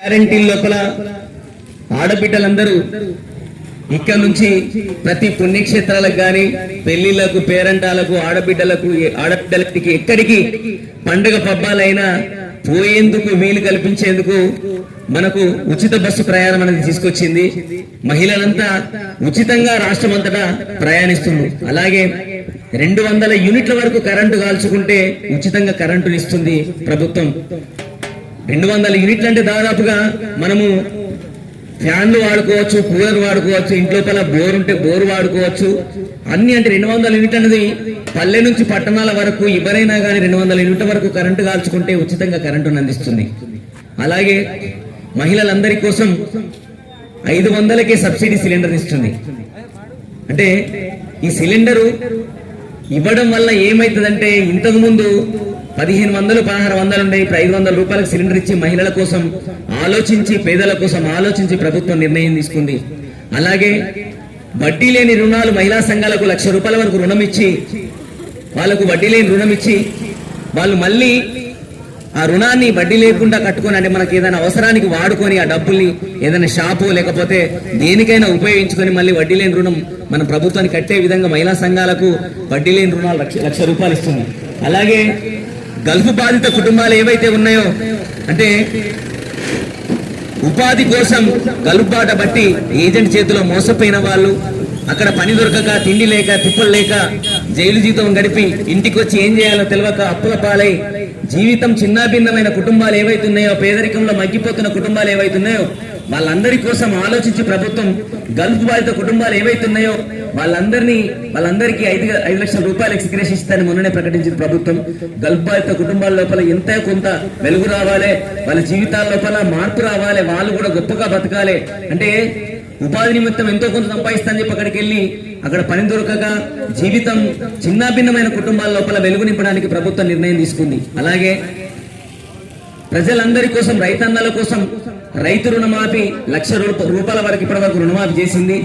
Guarantee లోపల ఆడబిడ్డలందరూ ఇక్కడ నుంచి ప్రతి పుణ్యక్షేత్రాలకు గాని పెళ్ళిళ్ళకు పేరంటాలకు ఆడబిడ్డలకు ఆడబిడ్డలకి ఎక్కడికి పండుగ పబ్బాలైనా పోయేందుకు వీలు కల్పించేందుకు మనకు ఉచిత బస్సు ప్రయాణం అనేది తీసుకొచ్చింది. మహిళలంతా ఉచితంగా రాష్ట్రం అంతటా ప్రయాణిస్తుంది అలాగే రెండు వందల యూనిట్ల వరకు కరెంటు కాల్చుకుంటే ఉచితంగా కరెంటునిస్తుంది ప్రభుత్వం. రెండు వందల యూనిట్లు అంటే దాదాపుగా మనము ఫ్యాన్లు వాడుకోవచ్చు కూలర్ వాడుకోవచ్చు ఇంట్లో పల బోర్ ఉంటే బోర్ వాడుకోవచ్చు. అన్ని అంటే రెండు వందల యూనిట్ అనేది పల్లె నుంచి పట్టణాల వరకు ఎవరైనా కానీ రెండు వందల యూనిట్ల వరకు కరెంటు కాల్చుకుంటే ఉచితంగా కరెంటును అందిస్తుంది. అలాగే మహిళలందరి కోసం ఐదు వందలకే సబ్సిడీ సిలిండర్ ఇస్తుంది. అంటే ఈ సిలిండరు ఇవ్వడం వల్ల ఏమవుతుందంటే ఇంతకు ముందు పదిహేను వందలు పదహారు వందలు ఉండే ఇప్పుడు ఐదు వందల రూపాయలకు సిలిండర్ ఇచ్చి మహిళల కోసం ఆలోచించి పేదల కోసం ఆలోచించి ప్రభుత్వం నిర్ణయం తీసుకుంది. అలాగే వడ్డీ లేని రుణాలు మహిళా సంఘాలకు లక్ష రూపాయల వరకు రుణం ఇచ్చి వాళ్ళకు వడ్డీ లేని రుణం ఇచ్చి వాళ్ళు మళ్ళీ ఆ రుణాన్ని వడ్డీ లేకుండా కట్టుకొని అంటే మనకి ఏదైనా అవసరానికి వాడుకొని ఆ డబ్బుల్ని ఏదైనా షాపు లేకపోతే దేనికైనా ఉపయోగించుకొని మళ్ళీ వడ్డీ లేని రుణం మన ప్రభుత్వానికి కట్టే విధంగా మహిళా సంఘాలకు వడ్డీ లేని రుణాలు లక్ష లక్ష రూపాయలు ఇస్తుంది అలాగే గల్ఫ్ బాధిత కుటుంబాలు ఏవైతే ఉన్నాయో అంటే ఉపాధి కోసం గలుబాట బట్టి ఏజెంట్ చేతిలో మోసపోయిన వాళ్ళు అక్కడ పని దొరకక తిండి లేక తిప్పలు లేక జైలు జీతం గడిపి ఇంటికి వచ్చి ఏం చేయాలో తెలియక అప్పుల పాలై జీవితం చిన్నాభిన్నమైన కుటుంబాలు ఏవైతున్నాయో పేదరికంలో మగ్గిపోతున్న కుటుంబాలు ఏవైతున్నాయో వాళ్ళందరి కోసం ఆలోచించి ప్రభుత్వం గల్ఫ్ బాధిత కుటుంబాలు ఏవైతున్నాయో వాళ్ళందరినీ వాళ్ళందరికీ ఐదు ఐదు లక్షల రూపాయలు ఎక్స్గ్రేస్ ఇస్తారని మొన్ననే ప్రకటించింది ప్రభుత్వం. గల్ఫ్ బాధిత కుటుంబాల లోపల ఎంత కొంత వెలుగు రావాలి వాళ్ళ జీవితాల లోపల మార్పు రావాలి వాళ్ళు కూడా గొప్పగా బతకాలి. అంటే ఉపాధి నిమిత్తం ఎంతో కొంత సంపాదిస్తానని చెప్పి అక్కడికి వెళ్ళి అక్కడ పని దొరకక జీవితం చిన్నాభిన్నమైన కుటుంబాల లోపల వెలుగు నింపడానికి ప్రభుత్వం నిర్ణయం తీసుకుంది. అలాగే ప్రజలందరి కోసం రైతన్నల కోసం రైతు రుణమాఫీ లక్ష రూప- రూపాయల వరకు ఇప్పటి వరకు రుణమాఫీ చేసింది.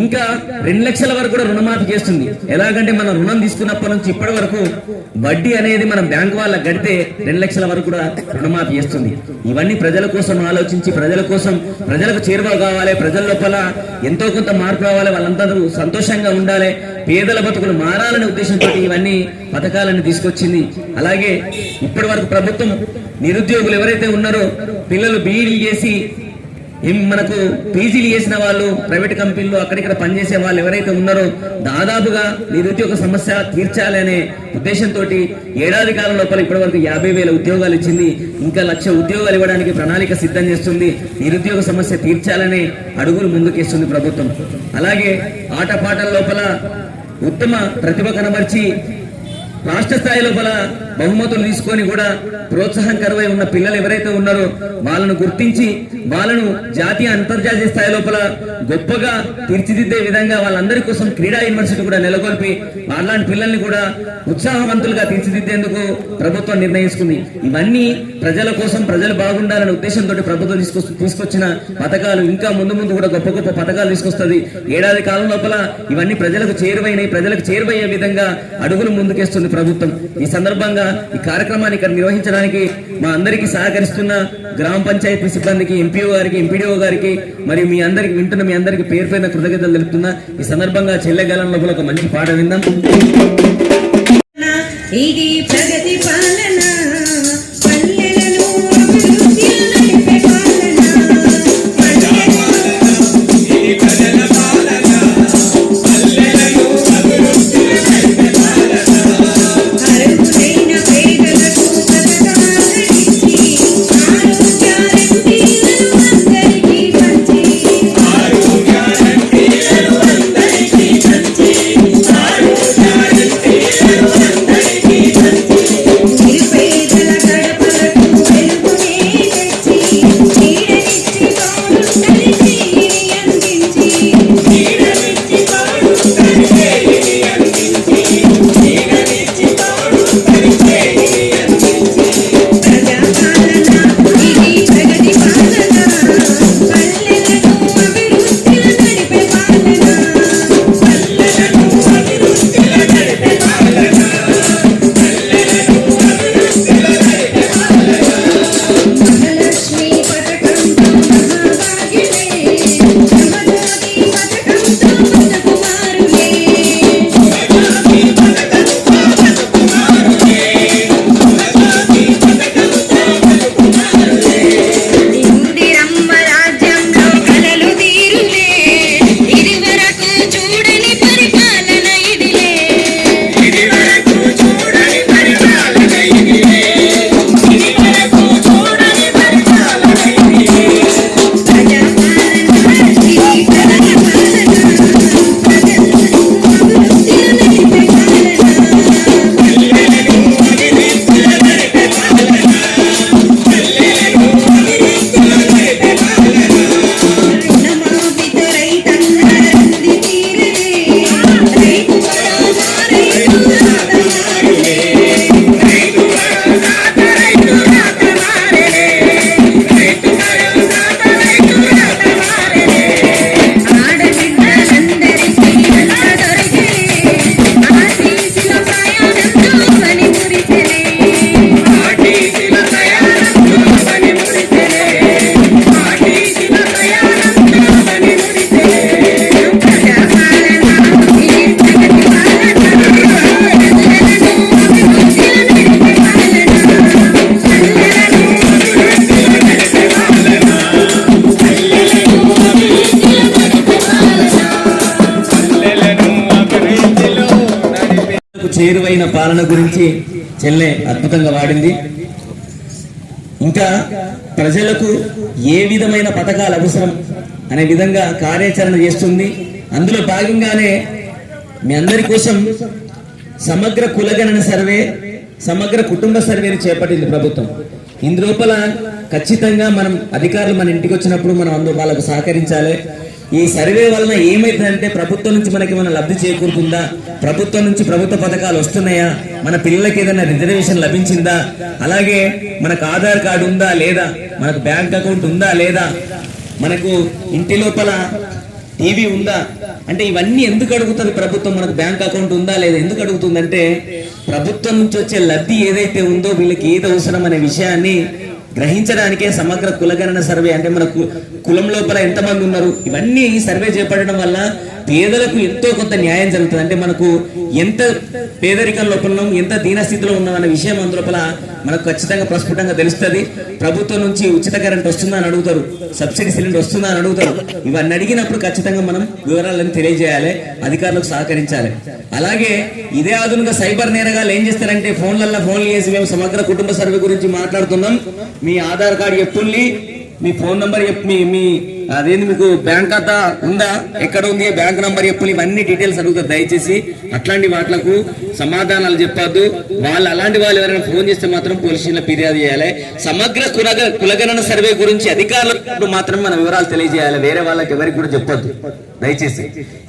ఇంకా రెండు లక్షల వరకు కూడా రుణమాఫీ చేస్తుంది. ఎలాగంటే మనం రుణం తీసుకున్నప్పటి నుంచి ఇప్పటి వరకు వడ్డీ అనేది మనం బ్యాంక్ వాళ్ళకి కడితే రెండు లక్షల వరకు కూడా రుణమాఫీ చేస్తుంది. ఇవన్నీ ప్రజల కోసం ఆలోచించి ప్రజల కోసం ప్రజలకు చేరువ కావాలి ప్రజల లోపల ఎంతో కొంత మార్పు రావాలి వాళ్ళందరూ సంతోషంగా ఉండాలి పేదల బతుకులు మారాలనే ఉద్దేశంతో ఇవన్నీ పథకాలను తీసుకొచ్చింది. అలాగే ఇప్పటి వరకు ప్రభుత్వం నిరుద్యోగులు ఎవరైతే ఉన్నారో పిల్లలు బీఈడీ చేసి మనకు పీజీలు చేసిన వాళ్ళు ప్రైవేట్ కంపెనీలు అక్కడిక్కడ పనిచేసే వాళ్ళు ఎవరైతే ఉన్నారో దాదాపుగా నిరుద్యోగ సమస్య తీర్చాలి అనే ఉద్దేశంతో ఏడాది కాలం లోపల ఇప్పటి వరకు యాభై వేల ఉద్యోగాలు ఇచ్చింది. ఇంకా లక్ష ఉద్యోగాలు ఇవ్వడానికి ప్రణాళిక సిద్ధం చేస్తుంది. నిరుద్యోగ సమస్య తీర్చాలనే అడుగులు ముందుకేస్తుంది ప్రభుత్వం. అలాగే ఆటపాటల లోపల ఉత్తమ ప్రతిభ కనబర్చి రాష్ట్ర స్థాయి లోపల బహుమతులు తీసుకొని కూడా ప్రోత్సాహం కరువై ఉన్న పిల్లలు ఎవరైతే ఉన్నారో వాళ్ళను గుర్తించి వాళ్ళను జాతీయ అంతర్జాతీయ స్థాయి లోపల గొప్పగా తీర్చిదిద్దే విధంగా వాళ్ళందరి కోసం క్రీడా యూనివర్సిటీ కూడా నెలకొల్పి అలాంటి పిల్లల్ని కూడా ఉత్సాహవంతులుగా తీర్చిదిద్దేందుకు ప్రభుత్వం నిర్ణయించుకుంది. ఇవన్నీ ప్రజల కోసం ప్రజలు బాగుండాలనే ఉద్దేశంతో ప్రభుత్వం తీసుకొ తీసుకొచ్చిన పథకాలు ఇంకా ముందు ముందు కూడా గొప్ప గొప్ప పథకాలు తీసుకొస్తుంది. ఏడాది కాలం లోపల ఇవన్నీ ప్రజలకు చేరువైనవి ప్రజలకు చేరువయ్యే విధంగా అడుగులు ముందుకేస్తుంది ప్రభుత్వం. ఈ సందర్భంగా ఈ కార్యక్రమాన్ని ఇక్కడ నిర్వహించడానికి మా అందరికీ సహకరిస్తున్న గ్రామ పంచాయతీ సిబ్బందికి ఎంపీఓ గారికి ఎంపీడీఓ గారికి మరియు మీ అందరికి వింటున్న మీ అందరికి పేరు పైన కృతజ్ఞతలు తెలుపుతున్నా. ఈ సందర్భంగా చెల్లెగాలం లోపల ఒక మంచి పాట విందాం. ఇది ప్రగతి పాలన. చేరువైన పాలన గురించి చెల్లె అద్భుతంగా వాడింది. ఇంకా ప్రజలకు ఏ విధమైన పథకాలు అవసరం అనే విధంగా కార్యాచరణ చేస్తుంది. అందులో భాగంగానే మీ అందరి కోసం సమగ్ర కులగణన సర్వే సమగ్ర కుటుంబ సర్వేని చేపట్టింది ప్రభుత్వం. ఇందులోపల ఖచ్చితంగా మనం అధికారులు మన ఇంటికి వచ్చినప్పుడు మనం అందులో వాళ్ళకు సహకరించాలి. ఈ సర్వే వలన ఏమైందంటే ప్రభుత్వం నుంచి మనకి మన లబ్ధి చేకూరుతుందా? ప్రభుత్వం నుంచి ప్రభుత్వ పథకాలు వస్తున్నాయా? మన పిల్లలకి ఏదైనా రిజర్వేషన్ లభించిందా? అలాగే మనకు ఆధార్ కార్డు ఉందా లేదా? మనకు బ్యాంక్ అకౌంట్ ఉందా లేదా? మనకు ఇంటి లోపల టీవీ ఉందా? అంటే ఇవన్నీ ఎందుకు అడుగుతుంది ప్రభుత్వం? మనకు బ్యాంక్ అకౌంట్ ఉందా లేదా? ఎందుకు అడుగుతుందంటే ప్రభుత్వం నుంచి వచ్చే లబ్ధి ఏదైతే ఉందో వీళ్ళకి ఏది అవసరం అనే విషయాన్ని గ్రహించడానికే సమగ్ర కులగణన సర్వే అంటే మన కు- కులం లోపల ఎంతమంది ఉన్నారు? ఇవన్నీ సర్వే చేపట్టడం వల్ల పేదలకు ఎంతో కొంత న్యాయం జరుగుతుంది. అంటే మనకు ఎంత పేదరికం లోపల ఉన్నాం, ఎంత దీనస్థితిలో ఉన్నాం అన్న విషయం అందులోపల మనకు ఖచ్చితంగా ప్రస్ఫుటంగా తెలుస్తుంది. ప్రభుత్వం నుంచి ఉచిత కరెంట్ వస్తుందా అని అడుగుతారు. సబ్సిడీ సిలిండర్ వస్తుందా అని అడుగుతారు. ఇవన్నీ అడిగినప్పుడు ఖచ్చితంగా మనం వివరాలను తెలియజేయాలి అధికారులకు సహకరించాలి. అలాగే ఇదే ఆధునిక సైబర్ నేరగాళ్ళు ఏం చేస్తారంటే ఫోన్లల్లో ఫోన్లు చేసి మేము సమగ్ర కుటుంబ సర్వే గురించి మాట్లాడుతున్నాం. మీ ఆధార్ కార్డు ఎప్పుల్ని మీ ఫోన్ నంబర్ చెప్పు మీ మీ అదేంది మీకు బ్యాంక్ ఖాతా ఉందా? ఎక్కడ ఉంది? బ్యాంక్ నంబర్ చెప్పు ఇవన్నీ డీటెయిల్స్ అడుగుతారు దయచేసి అట్లాంటి వాటిలకు సమాధానాలు చెప్పొద్దు. వాళ్ళు అలాంటి వాళ్ళు ఎవరైనా ఫోన్ చేస్తే మాత్రం పోలీస్ ఫిర్యాదు చేయాలి. సమగ్ర కులగ కులగణన సర్వే గురించి అధికారులకు మాత్రం మన వివరాలు తెలియజేయాలి. వేరే వాళ్ళకి ఎవరికి కూడా చెప్పొద్దు. దయచేసి.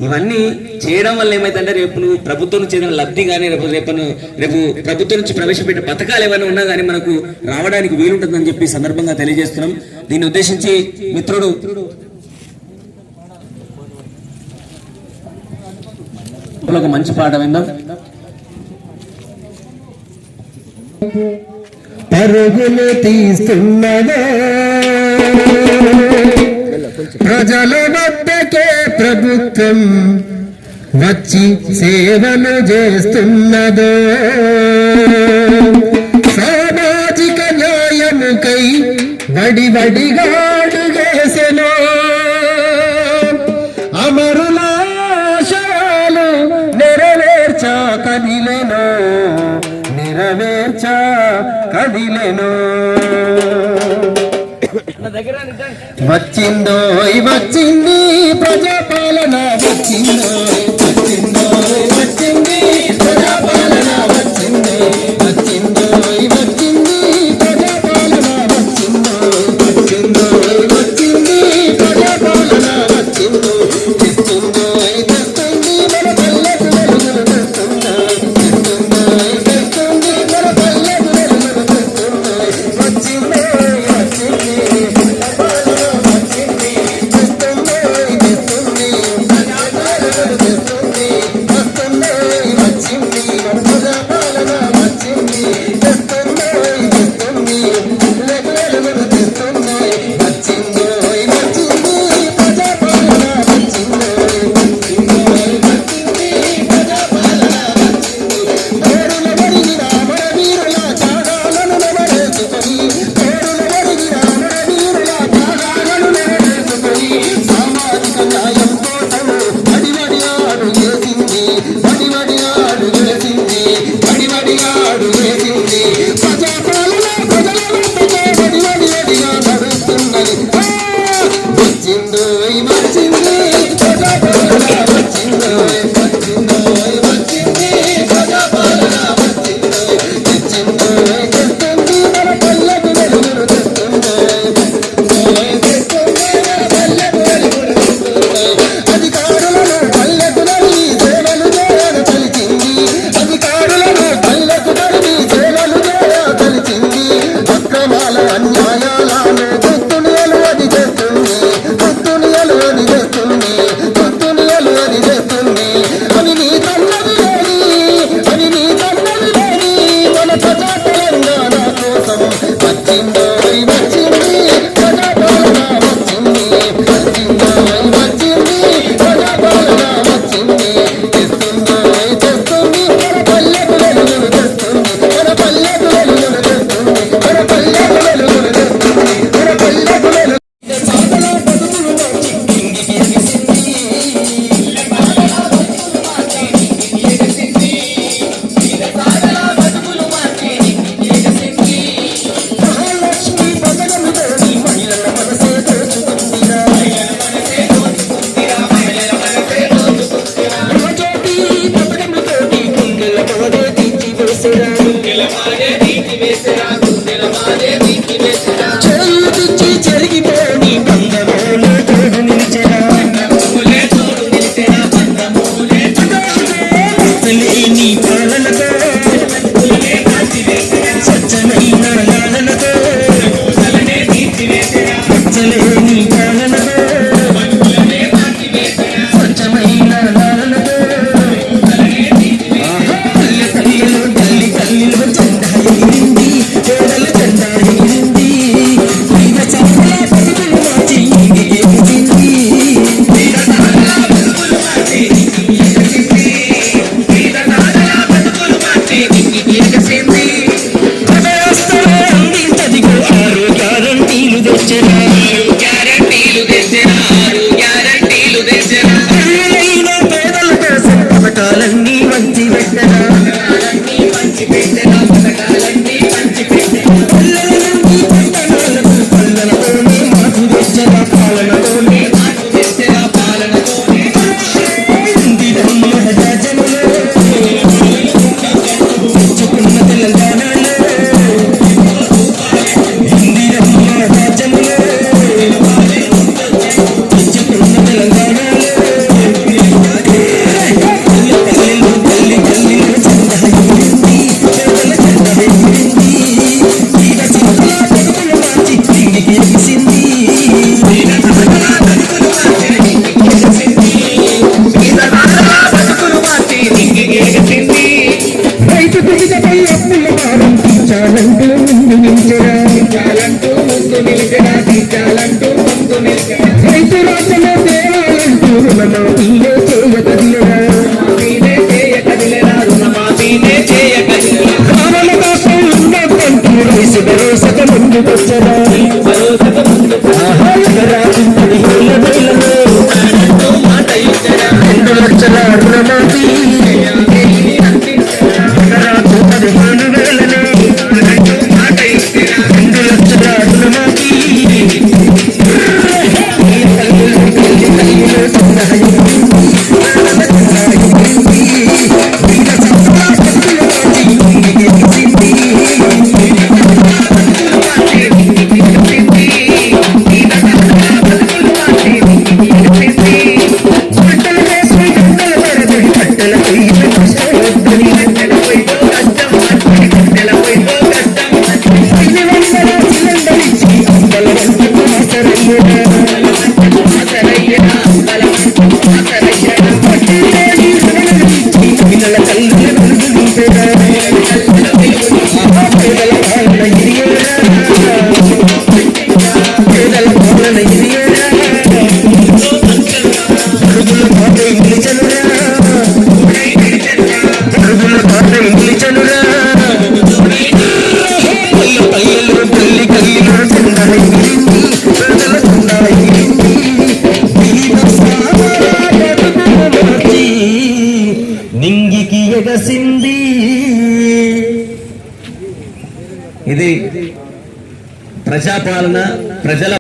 ఇవన్నీ చేయడం వల్ల ఏమైతుందంటే రేపు నువ్వు ప్రభుత్వం నుంచి ఏదైనా లబ్ధి కానీ రేపు రేపు రేపు ప్రభుత్వం నుంచి ప్రవేశపెట్టే పథకాలు ఏమైనా ఉన్నా కానీ మనకు రావడానికి వీలుంటుందని చెప్పి సందర్భంగా తెలియజేస్తున్నాం. దీన్ని ఉద్దేశించి మిత్రుడు ఒక మంచి పాట విందాం. పరుగులు తీస్తున్నదే. ప్రజల వద్దకే ప్రభుత్వం వచ్చి సేవలు చేస్తున్నదో. వడి వడిగాడుగేసెను అమరులాశాలు నెరవేర్చ కదిలెను. నెరవేర్చ కదిలెను. వచ్చిందో వచ్చింది ప్రజాపాలన వచ్చిందో వచ్చిందో వచ్చింది నిల్చలంటూ ముందు నిల్చ ప్రజాపాలన ప్రజల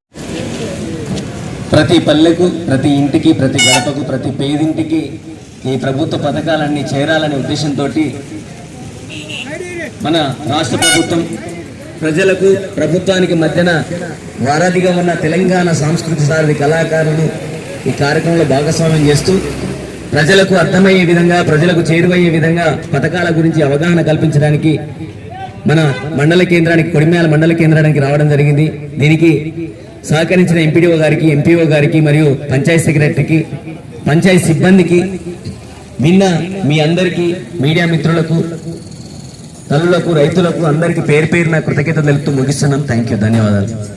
ప్రతి పల్లెకు ప్రతి ఇంటికి ప్రతి గడపకు ప్రతి పేదింటికి ఈ ప్రభుత్వ పథకాలన్నీ చేరాలనే ఉద్దేశంతో మన రాష్ట్ర ప్రభుత్వం ప్రజలకు ప్రభుత్వానికి మధ్యన వారధిగా ఉన్న తెలంగాణ సాంస్కృతిక సారథి కళాకారులు ఈ కార్యక్రమంలో భాగస్వామ్యం చేస్తూ ప్రజలకు అర్థమయ్యే విధంగా ప్రజలకు చేరువయ్యే విధంగా పథకాల గురించి అవగాహన కల్పించడానికి మన మండల కేంద్రానికి కొడిమేల మండల కేంద్రానికి రావడం జరిగింది. దీనికి సహకరించిన ఎంపీడీఓ గారికి ఎంపీఓ గారికి మరియు పంచాయత్ సెక్రటరీకి పంచాయత్ సిబ్బందికి నిన్న మీ అందరికీ మీడియా మిత్రులకు తల్లులకు రైతులకు అందరికీ పేరు పేరున కృతజ్ఞత తెలుపుతూ ముగిస్తున్నాం. థ్యాంక్ యూ ధన్యవాదాలు.